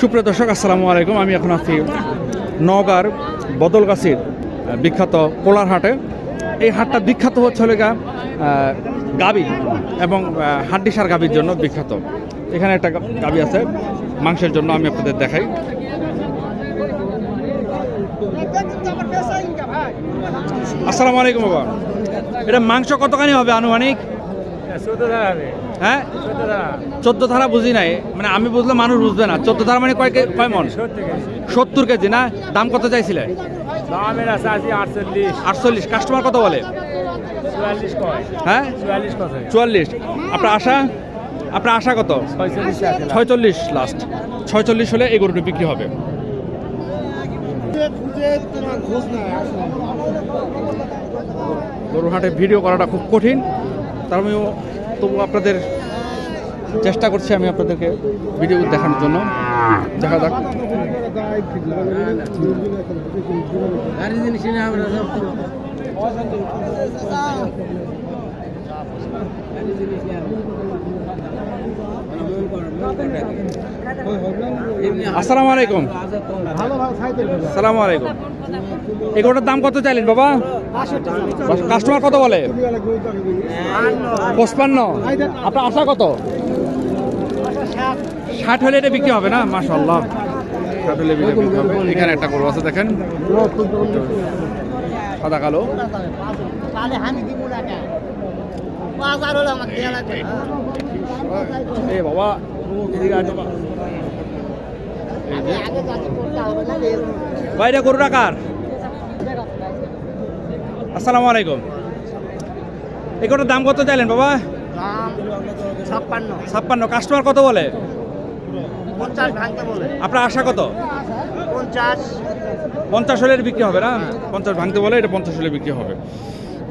সুপ্রিয় দর্শক, আসসালামু আলাইকুম। আমি এখন আছি নগার বদলগাছির বিখ্যাত কোলার হাটে এই হাটটা বিখ্যাত হচ্ছে গা গাবি এবং হাড্ডিসার গাবির জন্য বিখ্যাত। এখানে একটা গাবি আছে, মাংসের জন্য আমি আপনাদের দেখাই। আসসালামু আলাইকুম বাবা। এটা মাংস কতখানি হবে আনুমানিক? হ্যাঁ? চোদ্দ ধারা বুঝি নাই। মানে আমি বুঝলে মানুষ বুঝবে না। চোদ্দ ধারা মানে কয় কয় মন? সত্তর কেজি না? দাম কত চাইছিলে? আটচল্লিশ। কাস্টমার কত বলে? হ্যাঁ? চুয়াল্লিশ আপনার আশা? আপনার আশা কত? ছয়চল্লিশ লাস্ট। ছয়চল্লিশ হলে এই গরুটি বিক্রি হবে। গরুর হাটে ভিডিও করাটা খুব কঠিন। তার আমিও তবু আপনাদের চেষ্টা করছি আমি আপনাদেরকে ভিডিও দেখানোর জন্য। দেখা যাক। আসসালামু আলাইকুম। আসসালামু আলাইকুম। এই গরুটার দাম কত চাইলেন বাবা? কাস্টমার কত বলে? পঁচপান্ন। আপনার আশা কত? ষাট হলে এটা বিক্রি হবে না? মাশাল্লাহ ষাট হলে বিক্রি হবে। এখানে একটা গরু আছে দেখেন। সাদা কালো। এ বাবা বাইরে গরু রাখার আসসালামু আলাইকুম। এই গরুটার দাম কত চাইলেন বাবা? ছাপ্পান্ন। ছাপ্পান্ন। কাস্টমার কত বলে? পঞ্চাশ ভাঙতে বলে। আপনার আশা কত? পঞ্চাশ। পঞ্চাশ হলে বিক্রি হবে না? পঞ্চাশ ভাঙতে বলে এটা পঞ্চাশ হলে বিক্রি হবে।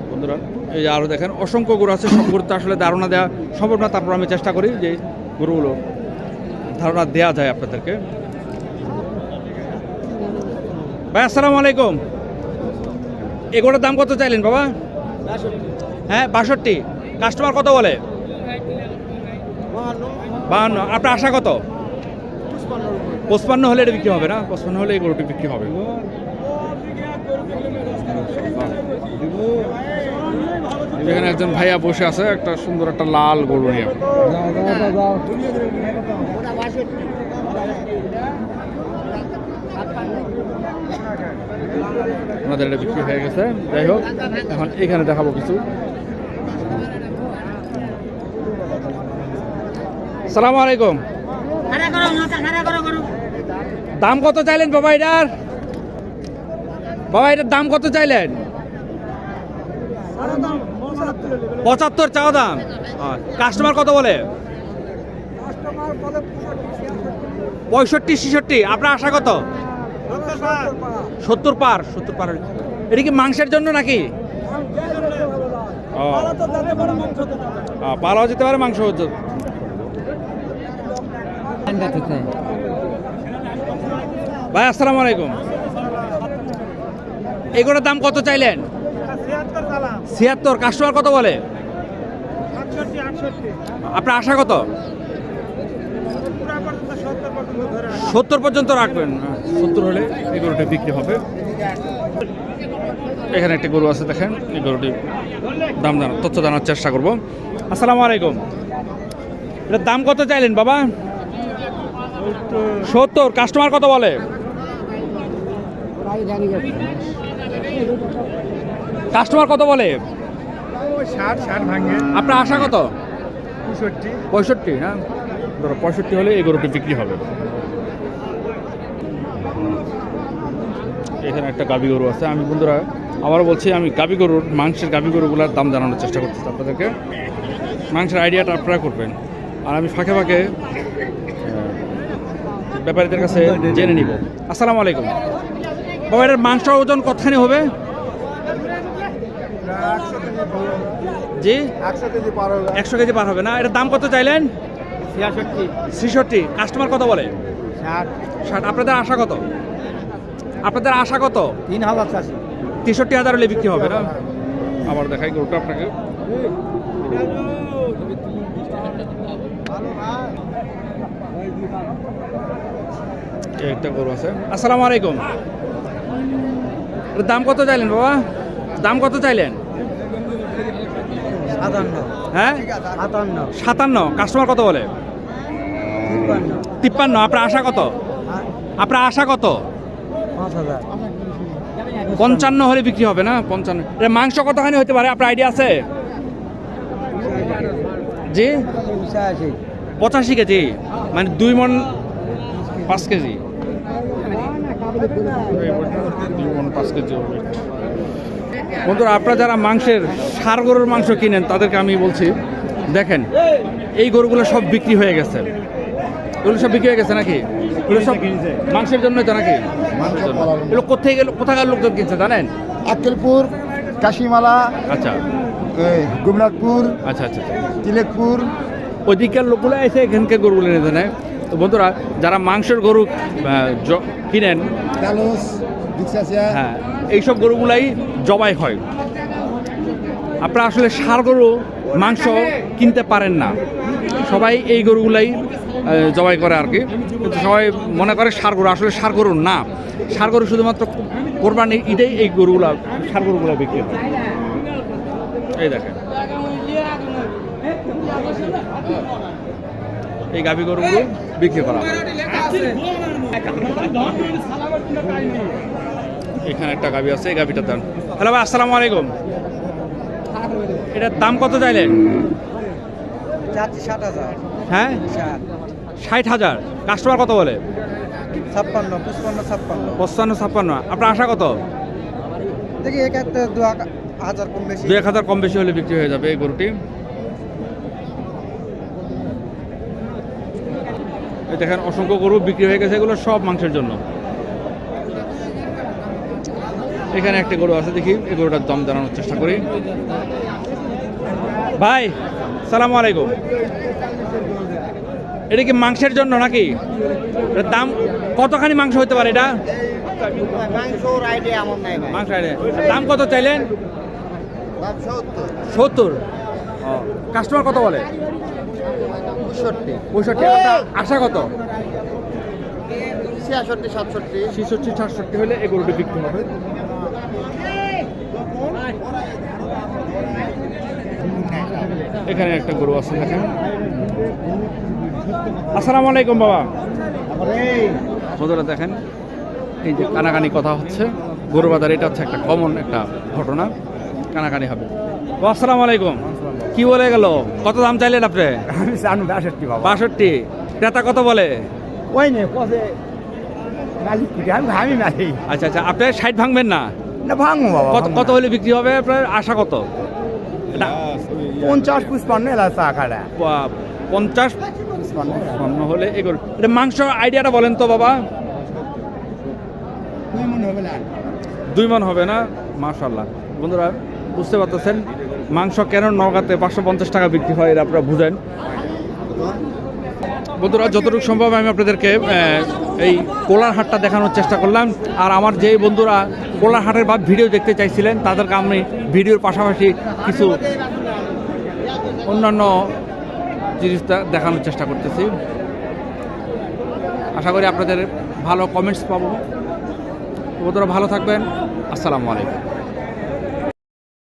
বন্ধুরা এই যে আরও দেখেন অসংখ্য গরু আছে সব গরুতে আসলে ধারণা দেওয়া সম্ভব না তারপর আমি চেষ্টা করি যে গরুগুলো ধারণা দেওয়া যায় আপনাদেরকে। ভাই আসসালামু আলাইকুম। এগুলোর দাম কত চাইলেন বাবা? হ্যাঁ বাষট্টি। কাস্টমার কত বলে? বাহান্ন। আপনার আশা কত? পঁচপান্ন হলে এটা বিক্রি হবে না? পঁচপান্ন হলে এই গরুটি বিক্রি হবে। এখানে একজন ভাইয়া বসে আছে, একটা সুন্দর একটা লাল গরু নিয়ে। আমাদের এটা বিক্রি হয়ে গেছে। যাই হোক, এখন এখানে দেখাবো কিছু। সালাম আলাইকুম। দাম কত চাইলেন বাবা এটার? বাবা এটার দাম কত চাইলেন? পঁচাত্তর চাওয়া দাম। কাস্টমার কত বলে? পঁয়ষট্টি ছেষট্টি। আপনার আশা কত? সত্তর পার সত্তর পার। এটা কি মাংসের জন্য নাকি? পালাও যেতে পারে মাংস ভাই, আসসালামু আলাইকুম। এগুলোর দাম কত চাইলেন? ছিয়াত্তর, কাস্টমার কত বলে? আপনার আশা কত? সত্তর পর্যন্ত রাখবেন। সত্তর হলে এই গরুটা বিক্রি হবে। এখানে একটি গরু আছে, দেখেন। এই গরুটি দাম জানার তথ্য জানার চেষ্টা করব। আসসালামু আলাইকুম। এটার দাম কত চাইলেন, বাবা? সত্তর কাস্টমার কত বলে? কাস্টমার কত বলে? আপনার আশা কত? পঁয়ষট্টি না ধরো পঁয়ষট্টি হলে এই গরুটি বিক্রি হবে। এখানে একটা গাবি গরু আছে। আমি বন্ধুরা আবার বলছি, আমি গাবি গরুর, মাংসের গাবি গরুগুলোর দাম জানানোর চেষ্টা করতেছি আপনাদেরকে। মাংসের আইডিয়াটা আপনারা করবেন। আর আমি ফাঁকে ফাঁকে ব্যাপারীদের কাছে জেনে নিব। আসসালামু আলাইকুম। বাবা এটার মাংস ওজন কতখানি হবে? জি? একশো কেজি পার হবে না? এটার দাম কত চাইলেন? ছেষট্টি। কাস্টমার কত বলে? ষাট। আপনাদের আশা কত? আপনাদের আশা কত? তিন হাজার তেষট্টি হাজার হলে বিক্রি হবে না? আবার দেখাই গরুটা আপনাকে। ভালো একটা গরু আছে। আসসালামু আলাইকুম। দাম কত চাইলেন বাবা? দাম কত চাইলেন? হ্যাঁ? সাতান্ন। কাস্টমার কত বলে? তিপ্পান্ন। আপনার আশা কত? আপনার আশা কত? পঞ্চান্ন হলে বিক্রি হবে না? পঞ্চান্ন। মাংস কতখানি হতে পারে? আপনার আইডিয়া আছে? জি? পঁচাশি কেজি। মানে দুই মন পাঁচ কেজি? পাঁচ কেজি বন্ধুরা আপনারা যারা মাংসের সার গরুর মাংস কিনেন তাদেরকে আমি বলছি দেখেন এই গরুগুলো সব বিক্রি হয়ে গেছে। এগুলো সব বিক্রি হয়ে গেছে নাকি? এগুলো সব মাংসের জন্য তো নাকি? জন্য এগুলো কোথায় গেল কোথাকার লোকজন কিনছে জানেন? আক্কেলপুর কাশিমালা আচ্ছা। গুমরাজপুর আচ্ছা আচ্ছা আচ্ছা। তিলেকপুর। ওইদিকের লোকগুলো এসে এখানকার গরুগুলো নেয় তো বন্ধুরা যারা মাংসের গরু কিনেন হ্যাঁ এইসব গরুগুলাই জবাই হয়। আপনারা আসলে সার গরু মাংস কিনতে পারেন না। সবাই এই গরুগুলাই জবাই করে আর কি। কিন্তু সবাই মনে করে সার গরু আসলে সার গরু না। সার গরু শুধুমাত্র কোরবানি ঈদেই এই গরুগুলা সার গরুগুলা বিক্রি হয়। এই দেখেন। এই গাভী গরুগুলো বিক্রি করা হয়। এখানে একটা গাভী আছে এই গাভীটার দাম। হ্যালো ভাই আসসালামু আলাইকুম। এটার দাম কত চাইলেন? চারটি ষাট হাজার। হ্যাঁ? ষাট। হাজার। কাস্টমার কত বলে? ছাপ্পান্ন পঁচপান্ন ছাপ্পান্ন। পঁচপান্ন ছাপ্পান্ন। আপনার আশা কত? দেখি দু হাজার কম বেশি। দু এক হাজার কম বেশি হলে বিক্রি হয়ে যাবে এই গরুটি। দেখেন অসংখ্য গরু বিক্রি হয়ে গেছে এগুলো সব মাংসের জন্য। এখানে একটা গরু আছে দেখি এই গরুটার দম জানানোর চেষ্টা করি। ভাই সালাম আলাইকুম। এটা কি মাংসের জন্য নাকি? এটার দাম কতখানি মাংস হতে পারে এটা? মাংস। দাম কত চাইলেন? সত্তর। সত্তর? কাস্টমার কত বলে? পঁয়ষট্টি। পঁয়ষট্টি আপনার আশা কত? ছিয়াষট্টি সাতষট্টি। ছেষট্টি সাতষট্টি হলে এই গরুটি বিক্রি হবে। এখানে একটা গরু আছে দেখেন। আসসালামু আলাইকুম বাবা। বন্ধুরা দেখেন এই যে কানাকানি কথা হচ্ছে গরু বাজার এটা হচ্ছে একটা কমন একটা ঘটনা। কানাকানি হবে। ও আসসালামু আলাইকুম। কি বলে গেল? কত দাম চাইলেন আপনি? আমি জানো বাষট্টি বাবা। বাষট্টি। ক্রেতা কত বলে? ওই নে কষে মালিক কুটি আমি আমি মালিক। আচ্ছা আচ্ছা আপনি ষাট ভাঙবেন না? না ভাঙবো বাবা কত কত হলে বিক্রি হবে আপনার? আশা কত? এটা পঞ্চাশ পুষ্পান্ন এলা চা খাড়া। প- পঞ্চাশ পুষ্পান্ন হলে এগুলো। এটা মাংস আইডিয়াটা বলেন তো বাবা। দুই মনে হবে না। দুই মন হবে না? মাশাল্লাহ বন্ধুরা বুঝতে পারতেছেন? মাংস কেন নগাতে পাঁচশো পঞ্চাশ টাকা বিক্রি হয়, এটা আপনারা বুঝেন। বন্ধুরা, যতটুকু সম্ভব আমি আপনাদেরকে এই কোলার হাটটা দেখানোর চেষ্টা করলাম। আর আমার যেই বন্ধুরা কোলার হাটের বা ভিডিও দেখতে চাইছিলেন, তাদেরকে আমি ভিডিওর পাশাপাশি কিছু অন্যান্য জিনিসটা দেখানোর চেষ্টা করতেছি। আশা করি আপনাদের ভালো কমেন্টস পাবো। বন্ধুরা, ভালো থাকবেন। আসসালামু আলাইকুম।